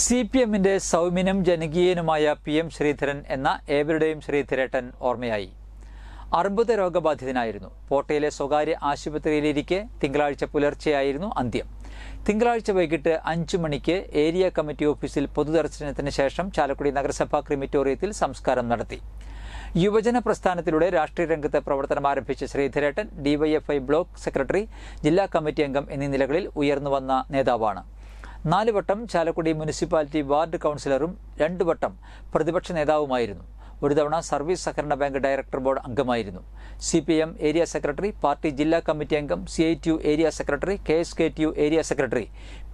C P എമ്മിന്റെ സൗമ്യനും ജനകീയനുമായ പി എം ശ്രീധരൻ എന്ന ഏവരുടെയും ശ്രീധരേട്ടൻ ഓർമ്മയായി. അർബുദ രോഗബാധിതനായിരുന്നു. പോട്ടയിലെ സ്വകാര്യ ആശുപത്രിയിലിരിക്കെ തിങ്കളാഴ്ച പുലർച്ചെയായിരുന്നു അന്ത്യം. തിങ്കളാഴ്ച വൈകിട്ട് അഞ്ചു മണിക്ക് ഏരിയ കമ്മിറ്റി ഓഫീസിൽ പൊതുദർശനത്തിന് ശേഷം ചാലക്കുടി നഗരസഭാ ക്രിമിറ്റോറിയത്തിൽ സംസ്കാരം നടത്തി. യുവജന പ്രസ്ഥാനത്തിലൂടെ രാഷ്ട്രീയ രംഗത്ത് പ്രവർത്തനം ആരംഭിച്ച ശ്രീധരേട്ടൻ ഡിവൈഎഫ്ഐ ബ്ലോക്ക് സെക്രട്ടറി ജില്ലാ കമ്മിറ്റി അംഗം എന്നീ നിലകളിൽ ഉയർന്നുവന്ന നേതാവാണ്. നാല് വട്ടം ചാലക്കുടി മുനിസിപ്പാലിറ്റി വാർഡ് കൗൺസിലറും രണ്ടു വട്ടം പ്രതിപക്ഷ നേതാവുമായിരുന്നു. ഒരു തവണ സർവീസ് സഹകരണ ബാങ്ക് ഡയറക്ടർ ബോർഡ് അംഗമായിരുന്നു. C P M area secretary party ജില്ലാ കമ്മിറ്റി അംഗം C I T U area secretary K S K T U area secretary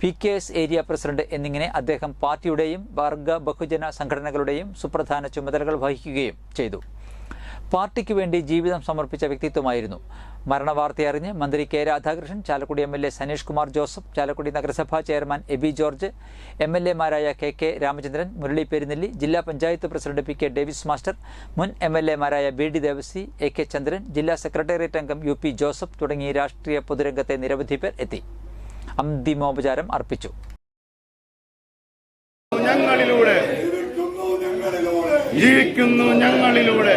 P K S area president എന്നിങ്ങനെ അദ്ദേഹം പാർട്ടിയുടെയും വർഗ ബഹുജന സംഘടനകളുടെയും സുപ്രധാന ചുമതലകൾ വഹിക്കുകയും ചെയ്തു. പാർട്ടിക്ക് വേണ്ടി ജീവിതം സമർപ്പിച്ച വ്യക്തിത്വമായിരുന്നു. മരണവാർത്തയറിഞ്ഞ് മന്ത്രി K Radhakrishnan Chalakudy M L A Saneesh Kumar Joseph Chalakudy നഗരസഭാ chairman A B George M L എമാരായ K K Ramachandran Murali Perunnelli ജില്ലാ panchayat president P K Davis master മുൻ M L എമാരായ B D Devasy A K Chandran ജില്ലാ secretariat അംഗം U P Joseph തുടങ്ങി രാഷ്ട്രീയ പൊതുരംഗത്തെ നിരവധി പേർ എത്തി. അന്തിമോപചാരം അർപ്പിച്ചു. ജീവിക്കുന്നു ഞങ്ങളിലൂടെ.